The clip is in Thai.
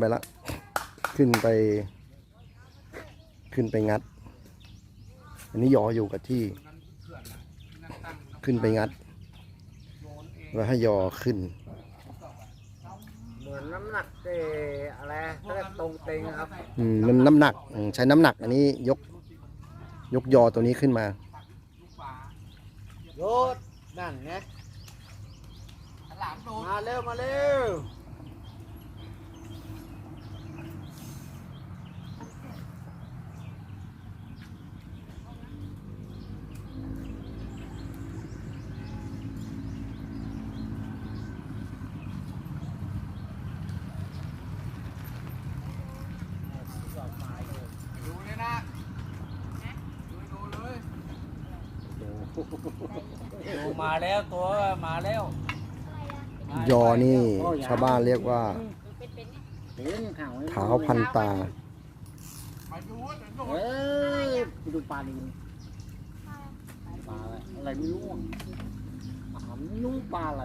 ไปละ ขึ้นไป ขึ้นไปงัด อันนี้ยออยู่กับที่ ขึ้นไปงัด แล้วให้ยอขึ้น เหมือนน้ำหนักเอออะไรเขาเรียกตรงเต็งครับ อืมมันน้ำหนักอืมใช้น้ำหนัก อันนี้ยก ยกยอตัวนี้ขึ้นมา โยดนั่นไง มาเร็ว มาเร็ว ดูเลยนะดูดูเลย มาแล้วตัวมาแล้วยอนี่ ชาวบ้านเรียกว่าเป็นข่าวไว้เท้าพันตามาดูเดี๋ยวโดนเฮ้ยไปดูปลาดิปลาอะไรอะไรไม่รู้อะถามไม่รู้ปลาอะไร